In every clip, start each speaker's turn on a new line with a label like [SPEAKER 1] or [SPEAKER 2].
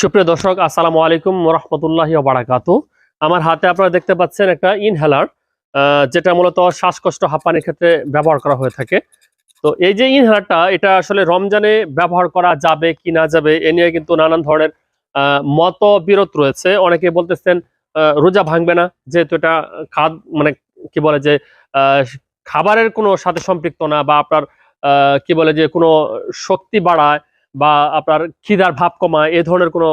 [SPEAKER 1] সুপ্রিয় দর্শক, আসসালামু আলাইকুম রহমতুল্লাহ বারাকাত আমার হাতে আপনারা দেখতে পাচ্ছেন একটা ইনহেলার যেটা মূলত শ্বাসকষ্ট, হাঁপানির ক্ষেত্রে ব্যবহার করা হয়ে থাকে। তো এই যে ইনহেলারটা এটা আসলে রমজানে ব্যবহার করা যাবে কি না যাবে, এ নিয়ে কিন্তু নানান ধরনের মতবিরোধ রয়েছে। অনেকে বলতেছেন রোজা ভাঙবে না, যেহেতু এটা খাদ মানে কি বলে যে খাবারের কোনো সাথে সম্পৃক্ত না বা আপনার কি বলে যে কোনো শক্তি বাড়ায় বা আপনার খিদার ভাব কমায়, এ ধরনের কোনো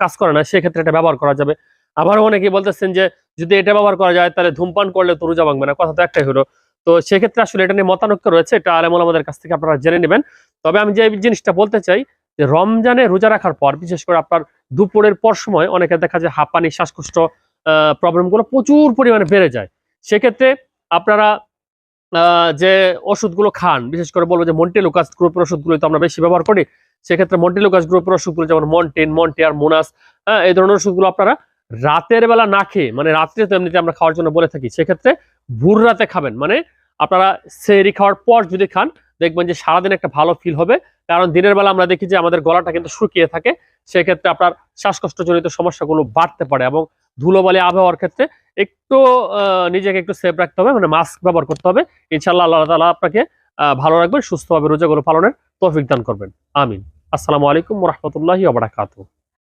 [SPEAKER 1] কাজ করে না, সেক্ষেত্রে এটা ব্যবহার করা যাবে। আবারও অনেকে বলতেছেন যে, যদি এটা ব্যবহার করা যায়, তাহলে ধূমপান করলে তো রোজা ভাঙবে না, কথা তো একটাই হলো। তো সেক্ষেত্রে আসলে এটা নিয়ে মতানৈক্য রয়েছে, এটা আলেমুল আমাদের কাছ থেকে আপনারা জেনে নেবেন। তবে আমি যে জিনিসটা বলতে চাই, যে রমজানে রোজা রাখার পর, বিশেষ করে আপনার দুপুরের পর সময়, অনেকে দেখা যায় হাঁপানি, শ্বাসকষ্ট প্রবলেমগুলো প্রচুর পরিমাণে বেড়ে যায়। সেক্ষেত্রে আপনারা যে ওষুধগুলো খান, বিশেষ করে বলব যে মন্টেলুকাস গ্রুপের ওষুধগুলো তো আমরা বেশি ব্যবহার করি সেক্ষেত্রে মন্টেলো মন্টেলুকাস গ্রুপের ওষুধগুলো যেমন মন্টেন মন্টিয়ার মোনাস হ্যাঁ এই ধরনের ওষুধগুলো আপনারা রাতের বেলা না খেয়ে মানে রাত্রে তো এমনিতে আমরা খাওয়ার জন্য বলে থাকি, সেক্ষেত্রে ভোর রাতে খাবেন। মানে আপনারা সেরি খাওয়ার পর যদি খান, দেখবেন যে সারাদিন একটা ভালো ফিল হবে। কারণ দিনের বেলা আমরা দেখি যে আমাদের গলাটা কিন্তু শুকিয়ে থাকে, সেক্ষেত্রে আপনার শ্বাসকষ্টজনিত সমস্যাগুলো বাড়তে পারে এবং ধুলোবালি আবহাওয়ার ক্ষেত্রে একটু নিজেকে একটু সেফ রাখতে হবে মানে মাস্ক ব্যবহার করতে হবে। ইনশাল্লাহ আল্লাহ তালা আপনাকে ভালো রাখবেন সুস্থভাবে রোজাগুলো পালনের তৌফিক দান করবেন। আমিন। আসসালামু আলাইকুম রহমতুল্লাহি আবরাকাতু